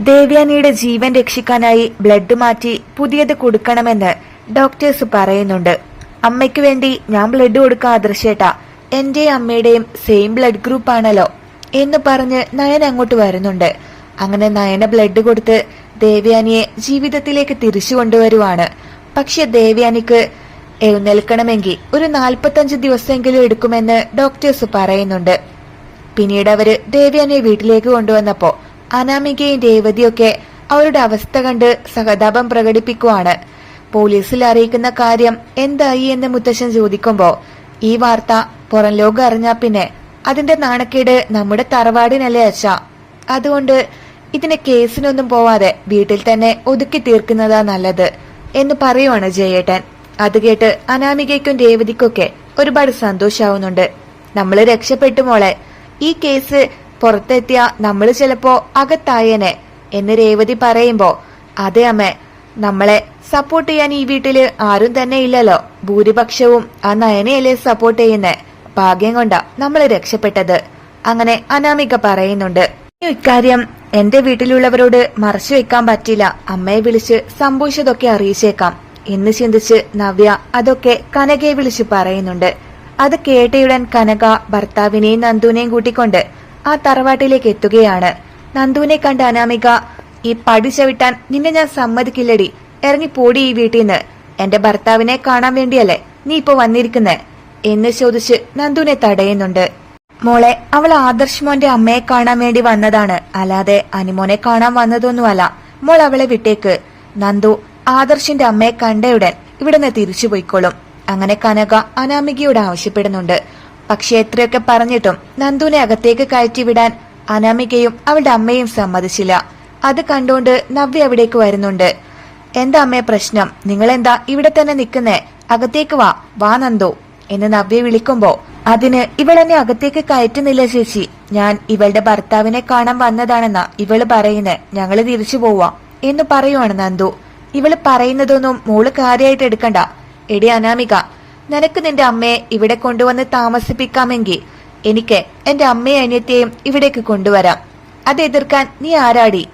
ദേവ്യാനിയുടെ ജീവൻ രക്ഷിക്കാനായി ബ്ലഡ് മാറ്റി പുതിയത് കൊടുക്കണമെന്ന് ഡോക്ടേഴ്സ് പറയുന്നുണ്ട്. അമ്മയ്ക്ക് വേണ്ടി ഞാൻ ബ്ലഡ് കൊടുക്കാൻ ആദർശേട്ടാ. എന്റെ അമ്മയുടെയും സെയിം ബ്ലഡ് ഗ്രൂപ്പ് ആണല്ലോ എന്ന് പറഞ്ഞ് നയൻ അങ്ങോട്ട് വരുന്നുണ്ട്. അങ്ങനെ നയന ബ്ലഡ് കൊടുത്ത് ദേവ്യാനിയെ ജീവിതത്തിലേക്ക് തിരിച്ചു കൊണ്ടുവരുവാണ്. പക്ഷെ ദേവ്യാനിക്ക് എഴുന്നേൽക്കണമെങ്കിൽ ഒരു നാൽപ്പത്തഞ്ച് ദിവസമെങ്കിലും എടുക്കുമെന്ന് ഡോക്ടേഴ്സ് പറയുന്നുണ്ട്. പിന്നീട് അവർ ദേവ്യാനിയെ വീട്ടിലേക്ക് കൊണ്ടുവന്നപ്പോ അനാമികയും രേവതിയൊക്കെ അവരുടെ അവസ്ഥ കണ്ട് സഹതാപം പ്രകടിപ്പിക്കുവാണ്. പോലീസിൽ അറിയിക്കുന്ന കാര്യം എന്തായി എന്ന് മുത്തശ്ശൻ ചോദിക്കുമ്പോ ഈ വാർത്ത പുറം ലോകം അറിഞ്ഞാ പിന്നെ അതിന്റെ നാണക്കേട് നമ്മുടെ തറവാടിനല്ലേ അച്ഛ. അതുകൊണ്ട് ഇതിനെ കേസിനൊന്നും പോവാതെ വീട്ടിൽ തന്നെ ഒതുക്കി തീർക്കുന്നതാ നല്ലത് എന്ന് പറയുവാണ് ജയേട്ടൻ. അത് കേട്ട് അനാമികയ്ക്കും രേവതിക്കൊക്കെ ഒരുപാട് സന്തോഷാവുന്നുണ്ട്. നമ്മൾ രക്ഷപ്പെട്ടു മോളെ. ഈ കേസ് പുറത്തെത്തിയ നമ്മൾ ചിലപ്പോ അകത്തായേനെ എന്ന് രേവതി പറയുമ്പോ അതെ അമ്മേ നമ്മളെ സപ്പോർട്ട് ചെയ്യാൻ ഈ വീട്ടിൽ ആരും തന്നെ ഇല്ലല്ലോ. ഭൂരിപക്ഷവും ആ നയനയല്ലേ സപ്പോർട്ട് ചെയ്യുന്നേ. ഭാഗ്യം കൊണ്ടാ നമ്മൾ രക്ഷപ്പെട്ടത്. അങ്ങനെ അനാമിക പറയുന്നുണ്ട്. "ഇനി ഇക്കാര്യം എന്റെ വീട്ടിലുള്ളവരോട് മറച്ചു വെക്കാൻ പറ്റില്ല. അമ്മയെ വിളിച്ച് സംഭവിച്ചതൊക്കെ അറിയിച്ചേക്കാം. എന്ന് ചിന്തിച്ച് നവ്യ അതൊക്കെ കനകയെ വിളിച്ച് പറയുന്നുണ്ട്. അത് കേട്ടയുടൻ കനക ഭർത്താവിനെയും നന്ദുവിനെയും കൂട്ടിക്കൊണ്ട് ആ തറവാട്ടിലേക്ക് എത്തുകയാണ്. നന്ദുവിനെ കണ്ട അനാമിക ഈ പടി ചവിട്ടാൻ നിന്നെ ഞാൻ സമ്മതിക്കില്ലടി. ഇറങ്ങി പോടി ഈ വീട്ടിൽ നിന്ന് എന്റെ ഭർത്താവിനെ കാണാൻ വേണ്ടിയല്ലേ നീ ഇപ്പൊ വന്നിരിക്കുന്നേ? എന്ന് ചോദിച്ച് നന്ദുവിനെ തടയുന്നുണ്ട്. മോളെ അവൾ ആദർശ് മോന്റെ അമ്മയെ കാണാൻ വേണ്ടി വന്നതാണ്. അല്ലാതെ അനിമോനെ കാണാൻ വന്നതൊന്നുമല്ല. മോൾ അവളെ വിട്ടേക്ക്. നന്ദു ആദർശിന്റെ അമ്മയെ കണ്ടയുടൻ ഇവിടുന്ന് തിരിച്ചു പോയിക്കോളും അങ്ങനെ കനക അനാമികയോട് ആവശ്യപ്പെടുന്നുണ്ട്. പക്ഷെ എത്രയൊക്കെ പറഞ്ഞിട്ടും നന്ദുവിനെ അകത്തേക്ക് കയറ്റി വിടാൻ അനാമികയും അവളുടെ അമ്മയും സമ്മതിച്ചില്ല. അത് കണ്ടോണ്ട് നവ്യ അവിടേക്ക് വരുന്നുണ്ട്. എന്താ അമ്മേ പ്രശ്നം? നിങ്ങളെന്താ ഇവിടെ തന്നെ നിൽക്കുന്നേ? അകത്തേക്ക് വാ വാ നന്ദു എന്ന് നവ്യ വിളിക്കുമ്പോ അതിന് ഇവളെന്നെ അകത്തേക്ക് കയറ്റുന്നില്ല ചേച്ചി. ഞാൻ ഇവളുടെ ഭർത്താവിനെ കാണാൻ വന്നതാണെന്ന ഇവൾ പറയുന്നേ. ഞങ്ങൾ തിരിച്ചു പോവാ എന്ന് പറയുവാണ് നന്ദു. ഇവൾ പറയുന്നതൊന്നും മോൾ കാര്യായിട്ട് എടുക്കണ്ട. എടി അനാമിക നിനക്ക് നിന്റെ അമ്മയെ ഇവിടെ കൊണ്ടുവന്ന് താമസിപ്പിക്കാമെങ്കിൽ എനിക്ക് എന്റെ അമ്മയെ അനിയത്തെയും ഇവിടേക്ക് കൊണ്ടുവരാം. അത് എതിർക്കാൻ നീ ആരാടി?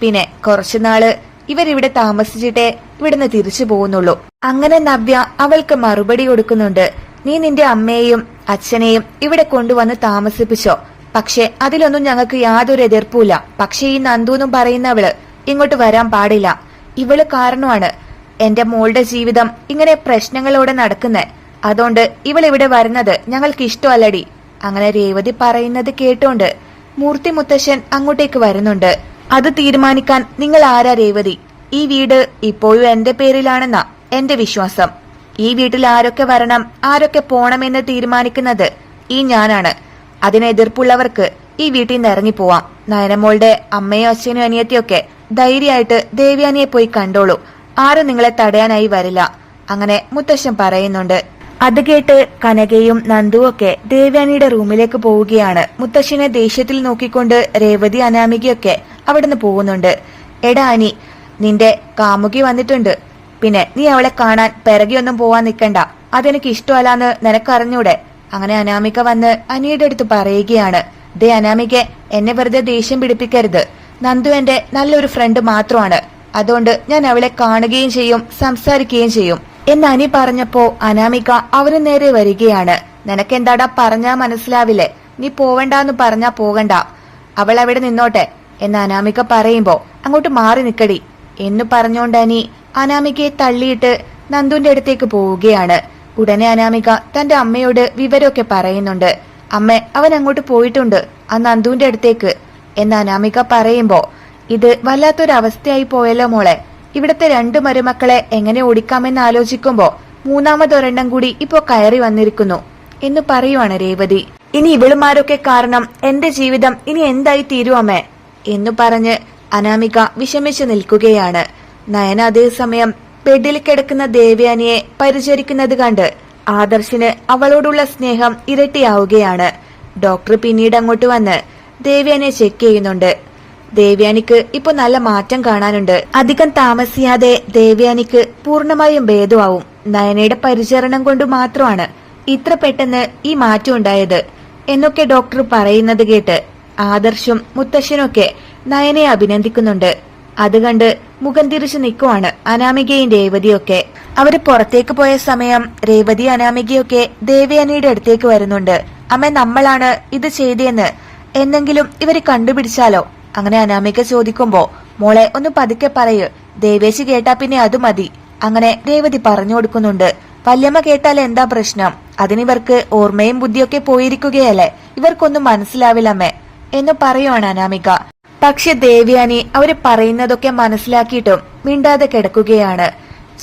പിന്നെ കുറച്ചുനാൾ ഇവരിവിടെ താമസിച്ചിട്ടേ ഇവിടുന്ന് തിരിച്ചു പോകുന്നുള്ളൂ. അങ്ങനെ നവ്യ അവൾക്ക് മറുപടി കൊടുക്കുന്നുണ്ട്. നീ നിന്റെ അമ്മയെയും അച്ഛനെയും ഇവിടെ കൊണ്ടുവന്ന് താമസിപ്പിച്ചോ. പക്ഷെ അതിലൊന്നും ഞങ്ങൾക്ക് യാതൊരു എതിർപ്പുമില്ല. പക്ഷെ ഈ നന്ദു എന്നും പറയുന്നവൾ ഇങ്ങോട്ട് വരാൻ പാടില്ല. ഇവൾ കാരണമാണ്. എന്റെ മോളുടെ ജീവിതം ഇങ്ങനെ പ്രശ്നങ്ങളോടെ നടക്കുന്നേ. അതുകൊണ്ട് ഇവൾ ഇവിടെ വരുന്നത് ഞങ്ങൾക്ക് ഇഷ്ടമല്ലടി. അങ്ങനെ രേവതി പറയുന്നത് കേട്ടോണ്ട് മൂർത്തി മുത്തശ്ശൻ അങ്ങോട്ടേക്ക് വരുന്നുണ്ട്. അത് തീരുമാനിക്കാൻ നിങ്ങൾ ആരാ രേവതി? ഈ വീട് ഇപ്പോഴും എന്റെ പേരിലാണെന്ന എന്റെ വിശ്വാസം. ഈ വീട്ടിൽ ആരൊക്കെ വരണം ആരൊക്കെ പോണമെന്ന് തീരുമാനിക്കുന്നത് ഈ ഞാനാണ്. അതിന് എതിർപ്പുള്ളവർക്ക് ഈ വീട്ടിൽ നിന്ന് ഇറങ്ങിപ്പോവാം നയനമോളുടെ അമ്മയും അച്ഛനും അനിയത്തിയൊക്കെ ധൈര്യമായിട്ട് ദേവ്യാനിയെ പോയി കണ്ടോളൂ. ആരും നിങ്ങളെ തടയാനായി വരില്ല. അങ്ങനെ മുത്തശ്ശൻ പറയുന്നുണ്ട്. അത് കേട്ട് കനകയും നന്ദുവും ഒക്കെ ദേവ്യാനിയുടെ റൂമിലേക്ക് പോവുകയാണ്. മുത്തശ്ശനെ ദേഷ്യത്തിൽ നോക്കിക്കൊണ്ട് രേവതി അനാമികയൊക്കെ അവിടുന്ന് പോകുന്നുണ്ട്. എടാ അനി നിന്റെ കാമുകി വന്നിട്ടുണ്ട്. പിന്നെ നീ അവളെ കാണാൻ പിറകിയൊന്നും പോവാൻ നിൽക്കണ്ട. അതെനിക്ക് ഇഷ്ടമല്ലാന്ന് നിനക്കറിഞ്ഞൂടെ? അങ്ങനെ അനാമിക വന്ന് അനിയുടെ അടുത്ത് പറയുകയാണ്. ദേ അനാമിക എന്നെ വെറുതെ ദേഷ്യം പിടിപ്പിക്കരുത്. നന്ദു എന്റെ നല്ലൊരു ഫ്രണ്ട് മാത്രമാണ്. അതുകൊണ്ട് ഞാൻ അവളെ കാണുകയും ചെയ്യും സംസാരിക്കുകയും ചെയ്യും. എന്ന് അനി പറഞ്ഞപ്പോ അനാമിക അവന് നേരെ വരികയാണ്. നിനക്കെന്താടാ പറഞ്ഞാ മനസ്സിലാവില്ലേ? നീ പോവണ്ടെന്ന് പറഞ്ഞാ പോകണ്ട. അവൾ അവിടെ നിന്നോട്ടെ എന്ന് അനാമിക പറയുമ്പോ അങ്ങോട്ട് മാറി നിക്കടി. എന്ന് പറഞ്ഞോണ്ട് അനി അനാമികയെ തള്ളിയിട്ട് നന്ദുന്റെ അടുത്തേക്ക് പോവുകയാണ്. ഉടനെ അനാമിക തന്റെ അമ്മയോട് വിവരമൊക്കെ പറയുന്നുണ്ട്. അമ്മ അവൻ അങ്ങോട്ട് പോയിട്ടുണ്ട് ആ നന്ദുവിന്റെ അടുത്തേക്ക് എന്ന് അനാമിക പറയുമ്പോ ഇത് വല്ലാത്തൊരവസ്ഥയായി പോയല്ലോ മോളെ. ഇവിടത്തെ രണ്ട് മരുമക്കളെ എങ്ങനെ ഓടിക്കാമെന്ന് ആലോചിക്കുമ്പോ മൂന്നാമതൊരെണ്ണം കൂടി ഇപ്പോ കയറി വന്നിരിക്കുന്നു. എന്ന് പറയുവാണ് രേവതി. ഇനി ഇവളുമാരൊക്കെ കാരണം എന്റെ ജീവിതം ഇനി എന്തായി തീരുവമ്മേ എന്നു പറഞ്ഞ് അനാമിക വിഷമിച്ചു നിൽക്കുകയാണ്. നയന അതേസമയം ബെഡിൽ കിടക്കുന്ന ദേവ്യാനിയെ പരിചരിക്കുന്നത് കണ്ട് ആദർശിന് അവളോടുള്ള സ്നേഹം ഇരട്ടിയാവുകയാണ്. ഡോക്ടർ പിന്നീട് അങ്ങോട്ട് വന്ന് ദേവ്യാനെ ചെക്ക് ചെയ്യുന്നുണ്ട്. ദേവയാനിക്ക് ഇപ്പൊ നല്ല മാറ്റം കാണാനുണ്ട്. അധികം താമസിയാതെ ദേവ്യാനിക്ക് പൂർണമായും ഭേദമാവും. നയനയുടെ പരിചരണം കൊണ്ട് മാത്രമാണ് ഇത്ര പെട്ടെന്ന് ഈ മാറ്റം ഉണ്ടായത്. എന്നൊക്കെ ഡോക്ടർ പറയുന്നത് കേട്ട് ആദർശും മുത്തശ്ശനൊക്കെ നയനെ അഭിനന്ദിക്കുന്നുണ്ട്. അത് കണ്ട് മുഖം തിരിച്ചു നിൽക്കുവാണ് അനാമികയും രേവതിയൊക്കെ. അവർ പുറത്തേക്ക് പോയ സമയം രേവതി അനാമികയൊക്കെ ദേവയാനിയുടെ അടുത്തേക്ക് വരുന്നുണ്ട്. അമ്മ നമ്മളാണ് ഇത് ചെയ്തതെന്ന് എന്നെങ്കിലും ഇവർ കണ്ടുപിടിച്ചാലോ? അങ്ങനെ അനാമിക ചോദിക്കുമ്പോ മോളെ ഒന്ന് പതുക്കെ പറയൂ. ദേവേശി കേട്ടാ പിന്നെ അത് മതി. അങ്ങനെ രേവതി പറഞ്ഞു കൊടുക്കുന്നുണ്ട്. വല്യമ്മ കേട്ടാൽ എന്താ പ്രശ്നം? അതിനിവർക്ക് ഓർമ്മയും ബുദ്ധിയൊക്കെ പോയിരിക്കുകയല്ലേ? ഇവർക്കൊന്നും മനസ്സിലാവില്ലമ്മേ. എന്ന് പറയുവാണ് അനാമിക. പക്ഷെ ദേവ്യാനി അവർ പറയുന്നതൊക്കെ മനസ്സിലാക്കിയിട്ടും മിണ്ടാതെ കിടക്കുകയാണ്.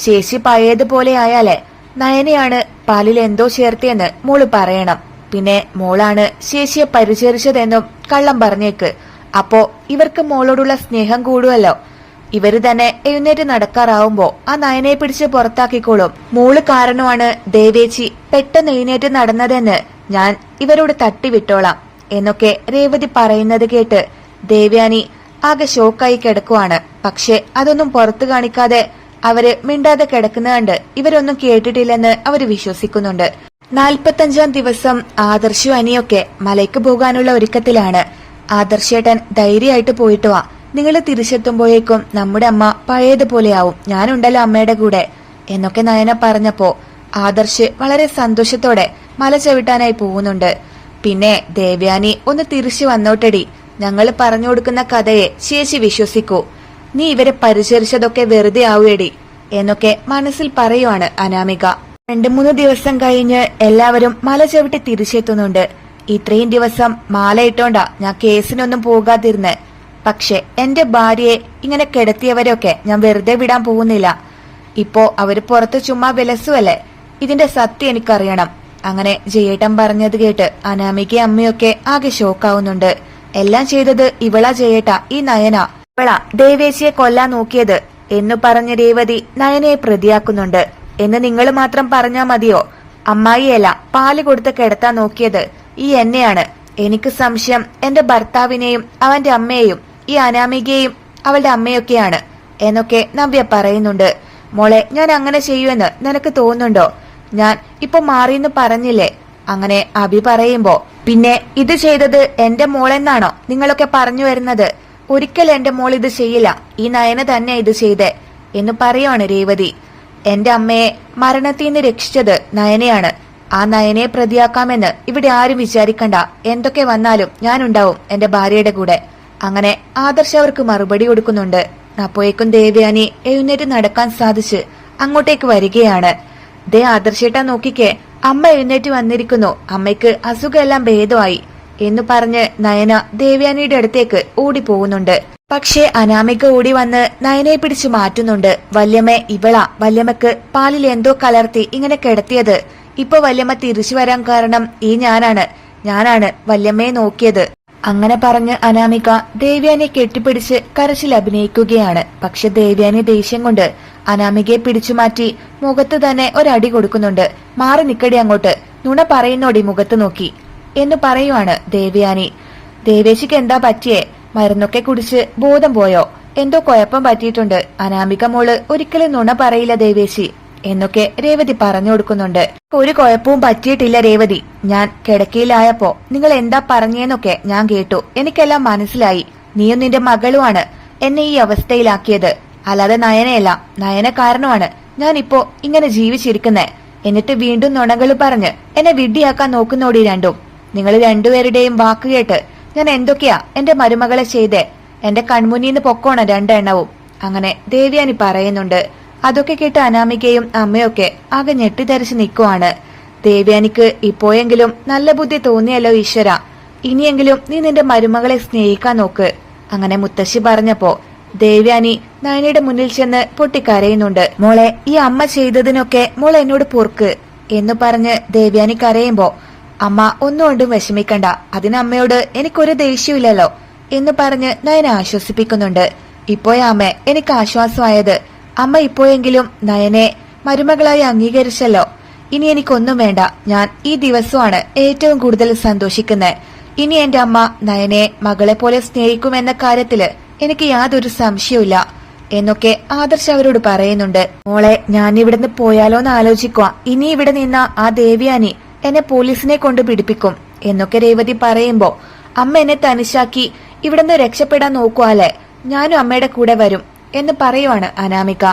ശേഷി പഴയതുപോലെ ആയാലേ നയനയാണ് പാലിൽ എന്തോ ചേർത്തിയെന്ന് മോൾ പറയണം. പിന്നെ മോളാണ് ശേഷിയെ പരിചരിച്ചതെന്നും കള്ളം പറഞ്ഞേക്ക്. അപ്പോ ഇവർക്ക് മോളോടുള്ള സ്നേഹം കൂടുമല്ലോ ഇവർ തന്നെ എഴുന്നേറ്റ് നടക്കാറാവുമ്പോ ആ നയനെ പിടിച്ച് പുറത്താക്കിക്കോളും. മോൾ കാരണമാണ് ദേവേച്ചി പെട്ടെന്ന് എഴുന്നേറ്റ് നടന്നതെന്ന് ഞാൻ ഇവരോട് തട്ടിവിട്ടോളാം എന്നൊക്കെ രേവതി പറയുന്നത് കേട്ട് ദേവ്യാനി ആകെ ഷോക്കായി കിടക്കുവാണ്. പക്ഷെ അതൊന്നും പുറത്തു കാണിക്കാതെ അവർ മിണ്ടാതെ കിടക്കുന്ന കണ്ട് ഇവരൊന്നും കേട്ടിട്ടില്ലെന്ന് അവർ വിശ്വസിക്കുന്നുണ്ട്. നാൽപ്പത്തഞ്ചാം ദിവസം ആദർശു അനിയൊക്കെ മലയ്ക്ക് പോകാനുള്ള ഒരുക്കത്തിലാണ്. ആദർശേട്ടൻ ധൈര്യമായിട്ട് പോയിട്ട് വാ. നിങ്ങൾ തിരിച്ചെത്തുമ്പോഴേക്കും നമ്മുടെ അമ്മ പഴയതുപോലെയാവും. ഞാനുണ്ടല്ലോ അമ്മയുടെ കൂടെ. എന്നൊക്കെ നയന പറഞ്ഞപ്പോ ആദർശ് വളരെ സന്തോഷത്തോടെ മല ചവിട്ടാനായി പോകുന്നുണ്ട്. പിന്നെ ദേവ്യാനി ഒന്ന് തിരിച്ചു വന്നോട്ടടി. ഞങ്ങൾ പറഞ്ഞു കൊടുക്കുന്ന കഥയെ ശേഷി വിശ്വസിക്കൂ. നീ ഇവരെ പരിചരിച്ചതൊക്കെ വെറുതെ ആവുകടി എന്നൊക്കെ മനസ്സിൽ പറയുവാണ് അനാമിക. രണ്ടു മൂന്ന് ദിവസം കഴിഞ്ഞ് എല്ലാവരും മല ചവിട്ടി തിരിച്ചെത്തുന്നുണ്ട്. ഇത്രയും ദിവസം മാല ഞാൻ കേസിനൊന്നും പോകാതിരുന്ന്. പക്ഷെ എന്റെ ഭാര്യയെ ഇങ്ങനെ കിടത്തിയവരൊക്കെ ഞാൻ വെറുതെ വിടാൻ പോകുന്നില്ല. ഇപ്പോ അവർ പുറത്ത് ചുമ്മാ വിലസുവല്ലേ? ഇതിന്റെ സത്യം എനിക്കറിയണം. അങ്ങനെ ജയേട്ടൻ പറഞ്ഞത് കേട്ട് അനാമിക അമ്മയൊക്കെ ആകെ ഷോക്കാവുന്നുണ്ട്. എല്ലാം ചെയ്തത് ഇവളാ ജയേട്ട ഈ നയന. ഇവളാ ദേവേശിയെ കൊല്ലാൻ നോക്കിയത് എന്നു പറഞ്ഞ രേവതി നയനയെ പ്രതിയാക്കുന്നുണ്ട്. എന്ന് നിങ്ങൾ മാത്രം പറഞ്ഞാ മതിയോ? അമ്മായിയല്ല പാൽ കൊടുത്ത് കിടത്താൻ നോക്കിയത് ഈ എന്നെയാണ്. എനിക്ക് സംശയം എന്റെ ഭർത്താവിനെയും അവന്റെ അമ്മയെയും ഈ അനാമികയെയും അവളുടെ അമ്മയൊക്കെയാണ് എന്നൊക്കെ നവ്യ പറയുന്നുണ്ട്. മോളെ ഞാൻ അങ്ങനെ ചെയ്യുമെന്ന് നിനക്ക് തോന്നുന്നുണ്ടോ? ഞാൻ ഇപ്പൊ മാറിയെന്ന് പറഞ്ഞില്ലേ? അങ്ങനെ അഭി പറയുമ്പോ പിന്നെ ഇത് ചെയ്തത് എന്റെ മോളെന്നാണോ നിങ്ങളൊക്കെ പറഞ്ഞു വരുന്നത്? ഒരിക്കൽ എന്റെ മോൾ ഇത് ചെയ്യില്ല ഈ നയന തന്നെ ഇത് ചെയ്തേ എന്ന് പറയുവാണ് രേവതി. എന്റെ അമ്മയെ മരണത്തിൽ നിന്ന് രക്ഷിച്ചത് നയനയാണ്. ആ നയനയെ പ്രതിയാക്കാമെന്ന് ഇവിടെ ആരും വിചാരിക്കണ്ട. എന്തൊക്കെ വന്നാലും ഞാനുണ്ടാവും എന്റെ ഭാര്യയുടെ കൂടെ. അങ്ങനെ ആദർശ് അവർക്ക് മറുപടി കൊടുക്കുന്നുണ്ട്. അപ്പോഴേക്കും ദേവയാനി എഴുന്നേറ്റ് നടക്കാൻ സാധിച്ച് അങ്ങോട്ടേക്ക് വരികയാണ്. ദേ ആദർശേട്ടാ നോക്കിക്കേ അമ്മ എഴുന്നേറ്റ് വന്നിരിക്കുന്നു. അമ്മയ്ക്ക് അസുഖമെല്ലാം ഭേദമായി എന്ന് പറഞ്ഞ് നയന ദേവയാനിയുടെ അടുത്തേക്ക് ഓടി പോകുന്നുണ്ട് പക്ഷേ അനാമിക ഓടി വന്ന് നയനയെ പിടിച്ചു മാറ്റുന്നുണ്ട്. വല്യമ്മ ഇവളാ. വല്യമ്മക്ക് പാലിൽ എന്തോ കലർത്തി ഇങ്ങനെ കിടത്തിയത്. ഇപ്പൊ വല്യമ്മ തിരിച്ചു വരാൻ കാരണം ഈ ഞാനാണ്. ഞാനാണ് വല്യമ്മയെ നോക്കിയത്. അങ്ങനെ പറഞ്ഞ് അനാമിക ദേവ്യാനെ കെട്ടിപ്പിടിച്ച് കരച്ചിൽ അഭിനയിക്കുകയാണ്. പക്ഷെ ദേവ്യാനി ദേഷ്യം കൊണ്ട് അനാമികയെ പിടിച്ചു മാറ്റി മുഖത്ത് തന്നെ ഒരടി കൊടുക്കുന്നുണ്ട്. മാറി നിക്കടി അങ്ങോട്ട്. നുണ പറയുന്നോടി മുഖത്ത് നോക്കി. എന്ന് പറയുവാണ് ദേവ്യാനി. ദേവേശിക്ക് എന്താ പറ്റിയേ? മരുന്നൊക്കെ കുടിച്ച് ബോധം പോയോ? എന്തോ കുഴപ്പം പറ്റിയിട്ടുണ്ട്. അനാമിക മോൾ ഒരിക്കലും നുണ പറയില്ല ദേവേശി. എന്നൊക്കെ രേവതി പറഞ്ഞു കൊടുക്കുന്നുണ്ട്. ഒരു കുഴപ്പവും പറ്റിയിട്ടില്ല രേവതി. ഞാൻ കിടക്കയിലായപ്പോ നിങ്ങൾ എന്താ പറഞ്ഞേന്നൊക്കെ ഞാൻ കേട്ടു. എനിക്കെല്ലാം മനസ്സിലായി. നീയും നിന്റെ മകളുമാണ് എന്നെ ഈ അവസ്ഥയിലാക്കിയത്. അല്ലാതെ നയനയല്ല നയന കാരണമാണ് ഞാൻ ഇപ്പോ ഇങ്ങനെ ജീവിച്ചിരിക്കുന്നേ. എന്നിട്ട് വീണ്ടും നുണകൾ പറഞ്ഞ് എന്നെ വിഡ്ഢിയാക്കാൻ നോക്കുന്നോടി രണ്ടും. നിങ്ങൾ രണ്ടുപേരുടെയും വാക്ക് കേട്ട് ഞാൻ എന്തൊക്കെയാ എന്റെ മരുമകളെ ചെയ്തേ? എന്റെ കൺമുന്നിന്ന് പൊക്കോണ രണ്ടെണ്ണവും. അങ്ങനെ ദേവ്യാനി പറയുന്നുണ്ട് അതൊക്കെ കേട്ട് അനാമികയും അമ്മയൊക്കെ ആകെ ഞെട്ടിധരിച്ച് നിൽക്കുവാണ് ദേവ്യാനിക്ക് ഇപ്പോയെങ്കിലും നല്ല ബുദ്ധി തോന്നിയല്ലോ ഈശ്വര. ഇനിയെങ്കിലും നീ നിന്റെ മരുമകളെ സ്നേഹിക്കാൻ നോക്ക്. അങ്ങനെ മുത്തശ്ശി പറഞ്ഞപ്പോ ദേവ്യാനി നയനയുടെ മുന്നിൽ ചെന്ന് പൊട്ടിക്കരയുന്നുണ്ട് മോളെ ഈ അമ്മ ചെയ്തതിനൊക്കെ മോൾ എന്നോട് പൊറുക്ക് എന്ന് പറഞ്ഞ് ദേവ്യാനി കരയുമ്പോ അമ്മ ഒന്നുകൊണ്ടും വിഷമിക്കണ്ട. അതിന് അമ്മയോട് എനിക്കൊരു ദേഷ്യമില്ലല്ലോ എന്ന് പറഞ്ഞ് നയന ആശ്വസിപ്പിക്കുന്നുണ്ട്. ഇപ്പോഴാ അമ്മ എനിക്ക് ആശ്വാസമായത്. അമ്മ ഇപ്പോഴെങ്കിലും നയനെ മരുമകളായി അംഗീകരിച്ചല്ലോ. ഇനി എനിക്കൊന്നും വേണ്ട. ഞാൻ ഈ ദിവസമാണ് ഏറ്റവും കൂടുതൽ സന്തോഷിക്കുന്നത്. ഇനി എന്റെ അമ്മ നയനെ മകളെ പോലെ സ്നേഹിക്കുമെന്ന കാര്യത്തിൽ എനിക്ക് യാതൊരു സംശയവുമില്ല എന്നൊക്കെ ആദർശ് അവരോട് പറയുന്നുണ്ട്. മോളെ ഞാൻ ഇവിടുന്ന് പോയാലോന്ന് ആലോചിക്കുക ഇനി ഇവിടെ നിന്ന ആ ദേവ്യാനി എന്നെ പോലീസിനെ കൊണ്ട് പിടിപ്പിക്കും എന്നൊക്കെ രേവതി പറയുമ്പോ അമ്മ എന്നെ തനിശാക്കി ഇവിടുന്ന് രക്ഷപ്പെടാൻ നോക്കുവാലേ ഞാനും അമ്മയുടെ കൂടെ വരും എന്ന് പറയുവാണ് അനാമിക.